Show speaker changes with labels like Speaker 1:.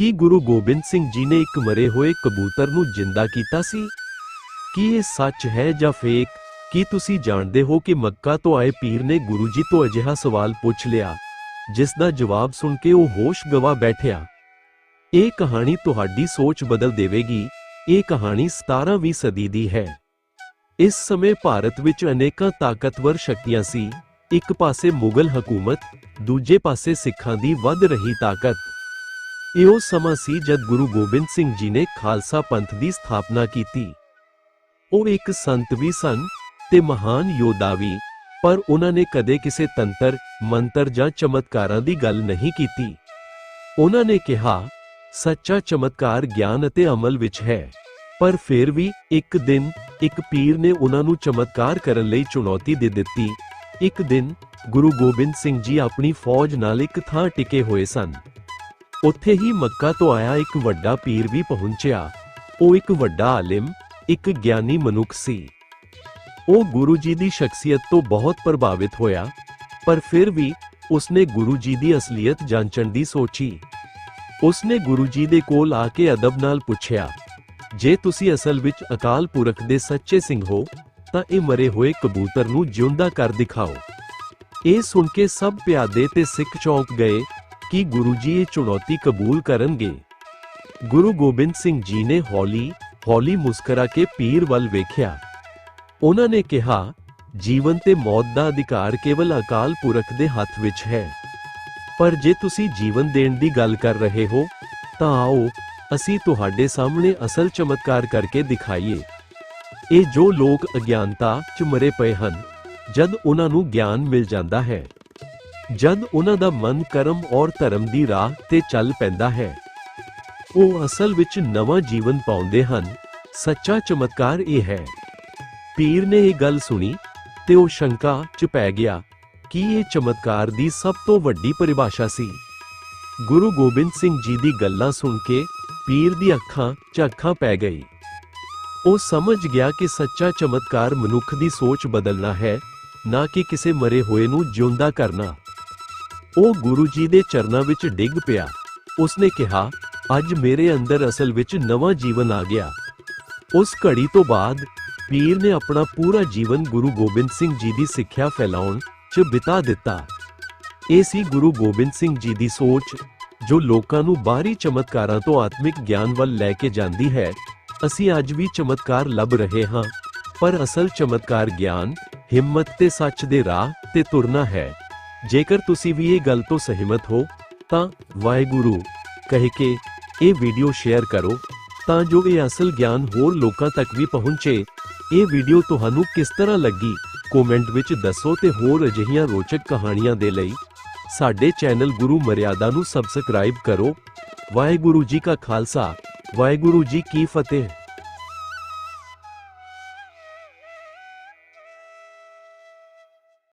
Speaker 1: ਕੀ ਗੁਰੂ ਗੋਬਿੰਦ ਸਿੰਘ ਜੀ ਨੇ ਇੱਕ ਮਰੇ ਹੋਏ ਕਬੂਤਰ ਨੂੰ ਜਿੰਦਾ ਕੀਤਾ ਸੀ? ਕੀ ਇਹ ਸੱਚ ਹੈ ਜਾਂ ਫੇਕ ਕੀ ਤੁਸੀਂ ਜਾਣਦੇ ਹੋ ਕਿ ਮੱਕਾ ਤੋਂ ਆਏ ਪੀਰ ਨੇ ਗੁਰੂ ਜੀ ਤੋਂ ਅਜਿਹਾ ਸਵਾਲ ਪੁੱਛ ਲਿਆ, ਜਿਸ ਦਾ ਜਵਾਬ ਸੁਣ ਕੇ ਉਹ ਹੋਸ਼ ਗਵਾ ਬੈਠਿਆ? ਇਹ ਕਹਾਣੀ ਤੁਹਾਡੀ ਸੋਚ ਬਦਲ ਦੇਵੇਗੀ। ਇਹ ਕਹਾਣੀ 17ਵੀਂ ਸਦੀ ਦੀ ਹੈ। ਇਸ ਸਮੇਂ ਭਾਰਤ ਵਿੱਚ ਅਨੇਕਾਂ ਤਾਕਤਵਰ ਸ਼ਕਤੀਆਂ ਸੀ। ਇੱਕ ਪਾਸੇ ਮੁਗਲ ਹਕੂਮਤ, ਦੂਜੇ ਪਾਸੇ ਸਿੱਖਾਂ ਦੀ ਵੱਧ ਰਹੀ ਤਾਕਤ। ਇਹ ਉਹ ਸਮਾਂ ਸੀ ਜਦ ਗੁਰੂ ਗੋਬਿੰਦ ਸਿੰਘ ਜੀ ਨੇ ਖਾਲਸਾ ਪੰਥ ਦੀ ਸਥਾਪਨਾ ਕੀਤੀ। ਉਹ ਇੱਕ ਸੰਤ ਵੀ ਸਨ ਤੇ ਮਹਾਨ ਯੋਧਾ ਵੀ, ਪਰ ਉਹਨਾਂ ਨੇ ਕਦੇ ਕਿਸੇ ਤੰਤਰ, ਮੰਤਰ ਜਾਂ ਚਮਤਕਾਰਾਂ ਦੀ ਗੱਲ ਨਹੀਂ ਕੀਤੀ। ਉਹਨਾਂ ਨੇ ਕਿਹਾ, ਸੱਚਾ ਚਮਤਕਾਰ ਗਿਆਨ ਅਤੇ ਅਮਲ ਵਿੱਚ ਹੈ, ਪਰ ਫਿਰ ਵੀ ਇੱਕ ਦਿਨ ਇੱਕ ਪੀਰ ਨੇ ਉਹਨਾਂ ਨੂੰ ਚਮਤਕਾਰ ਕਰਨ ਲਈ ਚੁਣੌਤੀ ਦੇ ਦਿੱਤੀ। ਇੱਕ ਦਿਨ ਗੁਰੂ ਗੋਬਿੰਦ ਸਿੰਘ ਜੀ ਆਪਣੀ ਫੌਜ ਨਾਲ ਇੱਕ ਥਾਂ ਟਿਕੇ ਹੋਏ ਸਨ। ਉੱਥੇ ਹੀ ਮੱਕਾ ਤੋਂ ਆਇਆ ਇੱਕ ਵੱਡਾ ਪੀਰ ਵੀ ਪਹੁੰਚਿਆ। ਉਹ ਇੱਕ ਵੱਡਾ ਆਲਿਮ, ਇੱਕ ਗਿਆਨੀ ਮਨੁੱਖ ਸੀ। ਉਹ ਗੁਰੂ ਜੀ ਦੀ ਸ਼ਖਸੀਅਤ ਤੋਂ ਬਹੁਤ ਪ੍ਰਭਾਵਿਤ ਹੋਇਆ, ਪਰ ਫਿਰ ਵੀ ਉਸਨੇ ਗੁਰੂ ਜੀ ਦੀ ਅਸਲੀਅਤ ਜਾਂਚਣ ਦੀ ਸੋਚੀ। ਉਸਨੇ ਗੁਰੂ ਜੀ ਦੇ ਕੋਲ ਆ ਕੇ ਅਦਬ ਨਾਲ ਪੁੱਛਿਆ, ਜੇ ਤੁਸੀਂ ਅਸਲ ਵਿੱਚ ਅਕਾਲ ਪੁਰਖ ਦੇ ਸੱਚੇ ਸਿੰਘ ਹੋ, ਤਾਂ ਇਹ ਮਰੇ ਹੋਏ ਕਬੂਤਰ ਨੂੰ ਜਿਉਂਦਾ ਕਰ ਦਿਖਾਓ। ਇਹ ਸੁਣ ਕੇ ਸਭ ਪਿਆਦੇ ਤੇ ਸਿੱਖ ਚੌਂਕ ਗਏ ਕਿ ਗੁਰੂ ਜੀ ਇਹ ਚੁਣੌਤੀ ਕਬੂਲ ਕਰਨਗੇ। ਗੁਰੂ ਗੋਬਿੰਦ ਸਿੰਘ ਜੀ ਨੇ ਹੌਲੀ ਹੌਲੀ ਮੁਸਕਰਾ ਕੇ ਪੀਰ ਵੱਲ ਵੇਖਿਆ। ਉਹਨਾਂ ਨੇ ਕਿਹਾ, ਜੀਵਨ ਤੇ ਮੌਤ ਦਾ ਅਧਿਕਾਰ ਕੇਵਲ ਅਕਾਲ ਪੁਰਖ ਦੇ ਹੱਥ ਵਿੱਚ ਹੈ। ਪਰ ਜੇ ਤੁਸੀਂ ਜੀਵਨ ਦੇਣ ਦੀ ਗੱਲ ਕਰ ਰਹੇ ਹੋ, ਤਾਂ ਆਓ, ਅਸੀਂ ਤੁਹਾਡੇ ਸਾਹਮਣੇ ਅਸਲ ਚਮਤਕਾਰ ਕਰਕੇ ਦਿਖਾਈਏ। ਇਹ ਜੋ ਲੋਕ ਅਗਿਆਨਤਾ 'ਚ ਮਰੇ ਪਏ ਹਨ, ਜਦ ਉਹਨਾਂ ਨੂੰ ਗਿਆਨ ਮਿਲ ਜਾਂਦਾ ਹੈ। ਜਦ ਉਹਨਾਂ ਦਾ ਮਨ ਕਰਮ ਔਰ ਧਰਮ ਦੀ ਰਾਹ ਤੇ ਚੱਲ ਪੈਂਦਾ ਹੈ, ਉਹ ਅਸਲ ਵਿੱਚ ਨਵਾਂ ਜੀਵਨ ਪਾਉਂਦੇ ਹਨ। ਸੱਚਾ ਚਮਤਕਾਰ ਇਹ ਹੈ। ਪੀਰ ਨੇ ਇਹ ਗੱਲ ਸੁਣੀ ਤੇ ਉਹ ਸ਼ੰਕਾ 'ਚ ਪੈ ਗਿਆ ਕਿ ਇਹ ਚਮਤਕਾਰ ਦੀ ਸਭ ਤੋਂ ਵੱਡੀ ਪਰਿਭਾਸ਼ਾ ਸੀ। ਗੁਰੂ ਗੋਬਿੰਦ ਸਿੰਘ ਜੀ ਦੀ ਗੱਲਾਂ ਸੁਣ ਕੇ ਪੀਰ ਦੀ ਅੱਖਾਂ 'ਚ ਅੱਖਾਂ ਪੈ ਗਈ। ਉਹ ਸਮਝ ਗਿਆ ਕਿ ਸੱਚਾ ਚਮਤਕਾਰ ਮਨੁੱਖ ਦੀ ਸੋਚ ਬਦਲਣਾ ਹੈ, ਨਾ ਕਿ ਕਿਸੇ ਮਰੇ ਹੋਏ ਨੂੰ ਜਿਉਂਦਾ ਕਰਨਾ। ਉਹ ਗੁਰੂ ਜੀ ਦੇ ਚਰਨਾਂ ਵਿੱਚ ਡਿੱਗ ਪਿਆ। ਉਸਨੇ ਕਿਹਾ, ਅੱਜ ਮੇਰੇ ਅੰਦਰ ਅਸਲ ਵਿੱਚ ਨਵਾਂ ਜੀਵਨ ਆ ਗਿਆ। ਉਸ ਘੜੀ ਤੋਂ ਬਾਅਦ ਪੀਰ ਨੇ ਆਪਣਾ ਪੂਰਾ ਜੀਵਨ ਗੁਰੂ ਗੋਬਿੰਦ ਸਿੰਘ ਜੀ ਦੀ ਸਿੱਖਿਆ ਫੈਲਾਉਣ 'ਚ ਬਿਤਾ ਦਿੱਤਾ। ਇਹ ਸੀ ਗੁਰੂ ਗੋਬਿੰਦ ਸਿੰਘ ਜੀ ਦੀ ਸੋਚ, ਜੋ ਲੋਕਾਂ ਨੂੰ ਬਾਹਰੀ ਚਮਤਕਾਰਾਂ ਤੋਂ ਆਤਮਿਕ ਗਿਆਨ ਵੱਲ ਲੈ ਕੇ ਜਾਂਦੀ ਹੈ। ਅਸੀਂ ਅੱਜ ਵੀ ਚਮਤਕਾਰ ਲੱਭ ਰਹੇ ਹਾਂ, ਪਰ ਅਸਲ ਚਮਤਕਾਰ ਗਿਆਨ, ਹਿੰਮਤ ਤੇ ਸੱਚ ਦੇ ਰਾਹ ਤੇ ਤੁਰਨਾ ਹੈ। ਜੇਕਰ ਤੁਸੀਂ ਵੀ ਇਹ ਗੱਲ ਤੋਂ ਸਹਿਮਤ ਹੋ, ਤਾਂ ਵਾਹਿਗੁਰੂ, ਕਹਿ ਕੇ ਇਹ ਵੀਡੀਓ ਸ਼ੇਅਰ ਕਰੋ, ਤਾਂ ਜੋ ਇਹ ਅਸਲ ਗਿਆਨ ਹੋਰ ਲੋਕਾਂ ਤੱਕ ਵੀ ਪਹੁੰਚੇ। ਇਹ ਵੀਡੀਓ ਤੁਹਾਨੂੰ ਕਿਸ ਤਰ੍ਹਾਂ ਲੱਗੀ ਕਮੈਂਟ ਵਿੱਚ ਦੱਸੋ ਤੇ ਹੋਰ ਅਜਿਹੀਆਂ ਰੋਚਕ ਕਹਾਣੀਆਂ ਦੇ ਲਈ ਸਾਡੇ ਚੈਨਲ ਗੁਰੂ ਮਰਿਆਦਾ ਨੂੰ ਸਬਸਕ੍ਰਾਈਬ ਕਰੋ। ਵਾਹਿਗੁਰੂ ਜੀ ਕਾ ਖਾਲਸਾ, ਵਾਹਿਗੁਰੂ ਜੀ ਕੀ ਫਤਿਹ।